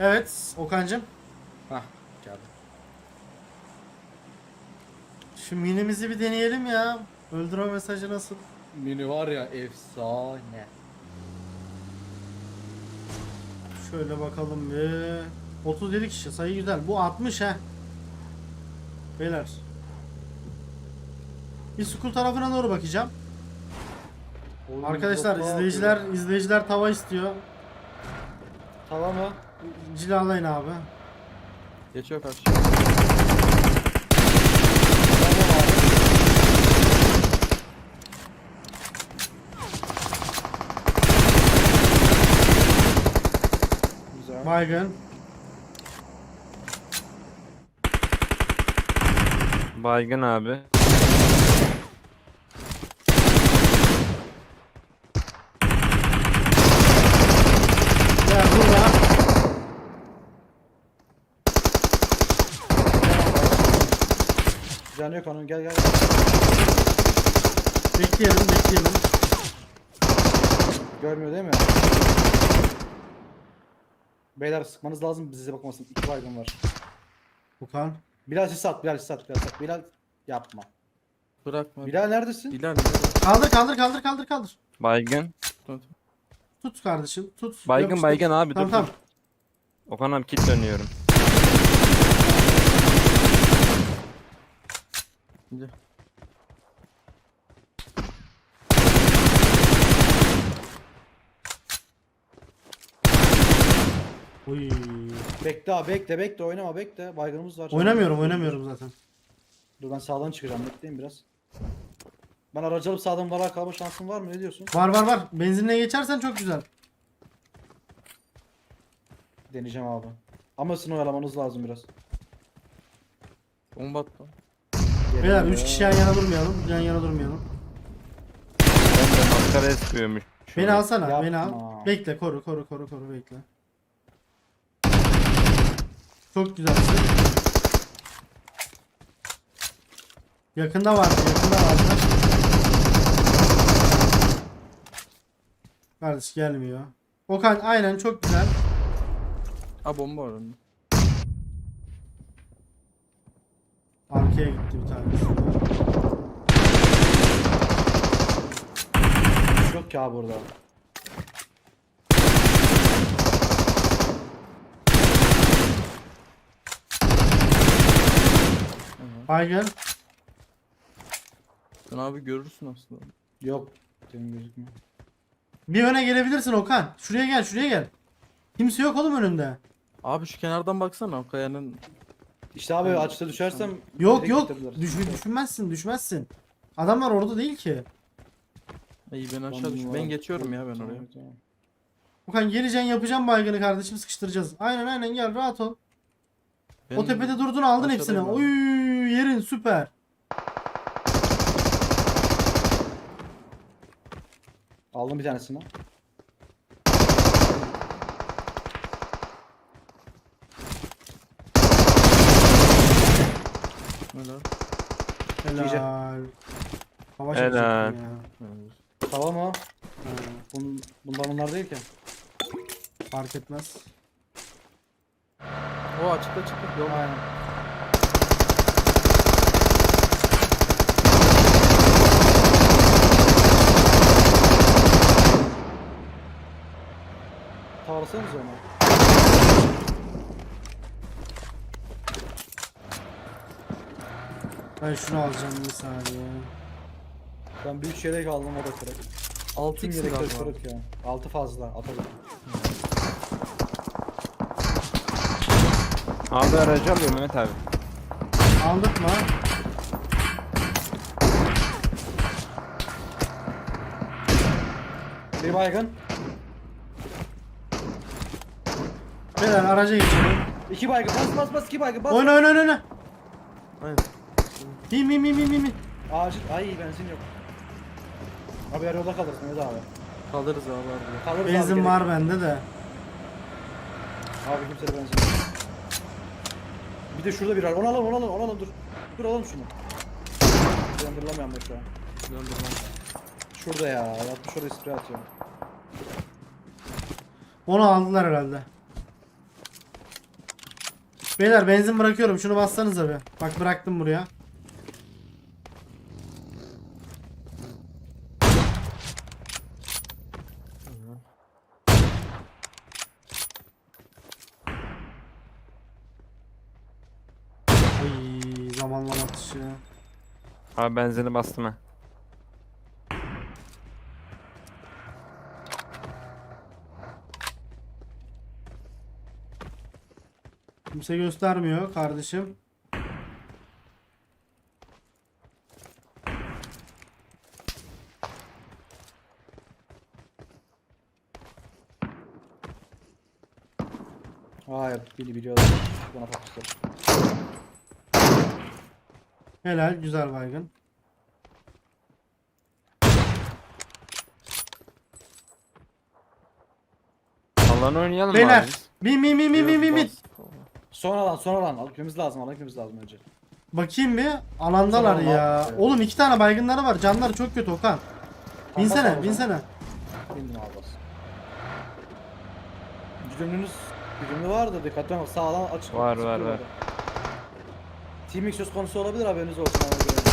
Evet Okan'cım. Hah geldi. Şu minimizi bir deneyelim ya. Öldürme mesajı nasıl? Mini var ya efsane. Şöyle bakalım bir. 37 kişi sayı güzel. Bu 60 he. Beyler. Bir school tarafına doğru bakacağım. Oğlum, Arkadaşlar izleyiciler izleyiciler tava istiyor. Tamam mı? Cilalayın abi. Geçiyor karşı. Güzel. Baygın. Baygın abi. Ya burada. Canı yok onun gel gel. Bekleyelim bekleyelim. Görmüyor değil mi? Beyler sıkmanız lazım bize bakmasın. İki baygın var. Okan. Bilal sis at, Bilal sis at, Bilal sis at. Bilal yapma. Bırakma. Bilal neredesin? Bilal. Kaldır kaldır kaldır kaldır kaldır. Baygın. Tut. Tut kardeşim tut. Baygın Yapıştır. baygın abi Tamam dur tamam. dur. Okan abi kit dönüyorum. Şimdi. Uy. Bekle abi bekle bekle oynama bekle. Baygınımız var. Oynamıyorum oynamıyorum zaten. Dur ben sağdan çıkacağım bekleyin biraz. Ben aracı alıp sağdan vara kalma şansım var mı ne diyorsun? Var var var. Benzinle geçersen çok güzel. Deneyeceğim abi. Ama sizin oyalamanız lazım biraz. Bomba attı. Beyler Geliyor. 3 kişi yan yana durmayalım. Yan yana durmayalım. Bence maskara eskiyormuş. Beni alsana. Beni al. Yapma. Bekle koru koru koru koru bekle. Çok güzelsin. Yakında var. Yakında var. Kardeş gelmiyor. Okan aynen çok güzel. Ha bomba var. Arkaya gitti bir tanesi. Yok abi burada. Baygın. Sen abi görürsün aslında. Yok. Senin gözükmüyor. Bir öne gelebilirsin Okan. Şuraya gel şuraya gel. Kimse yok oğlum önünde. Abi şu kenardan baksana o kayanın. İşte abi açıkta düşersem Yok yok. Düş, düşmezsin düşmezsin. Adamlar orada değil ki. İyi ben aşağı düş. var. Ben geçiyorum ya ben oraya. Okan geleceksin yapacağım baygını kardeşim sıkıştıracağız. Aynen aynen gel rahat ol. Ben- O tepede durdun aldın hepsini. aşağıdayım abi. Oy yerin süper. Aldım bir tanesini. Helal. Helal. Hava Helal. ya. Helal. Tamam o. Ha, Bun, bunlar onlar değil ki. fark etmez. O açıkta çıktı. Yok. Aynen. Tavlasanız onu. Ben şunu alacağım bir saniye. Ben büyük yedek aldım o da kırık. 6 Tüm x yedekler galiba. kırık ya. Altı fazla atalım. Abi aracı alıyor Mehmet abi. Aldık mı? Bir baygın. Beyler araca geçelim. İki baygın. Bas bas bas iki baygın bas. Oyna oyna oyna oyna. Aynen. Bin bin bin bin. bin. Acil. Ay benzin yok. Abi yarı yolda kalırız Mehmet abi. Kalırız abi abi. Kalırız abi, Benzin gerek var yok. bende de. Abi kimse de benzin yok. Bir de şurada bir var. Onu alalım onu alalım onu alalım dur. Dur alalım şunu. Yandıramıyorum da şu an. Lan. Şurada ya. Yapmış oraya sprey atıyor. Onu aldılar herhalde. Beyler benzin bırakıyorum. Şunu bassanız abi. Bak bıraktım buraya. Ay zamanlama atışı. Abi benzini bastım ha. Kimse göstermiyor kardeşim. Hayır beni biliyorlar. Bana patlatır. Helal güzel baygın. Alanı oynayalım Beyler abi biz? bin bin bin bin bin bin bin. Son alan son alan. Alıp gitmemiz lazım. Alıp gitmemiz lazım önce. Bakayım bir alandalar Tamam, ya. abi. Oğlum iki tane baygınları var. Canları çok kötü Okan. Binsene binsene. Bindim abi bas. Güdümlünüz güdümlü vardı dikkatli olun sağdan açık. Var, var, var. Teaming söz konusu olabilir haberiniz olsun ona göre.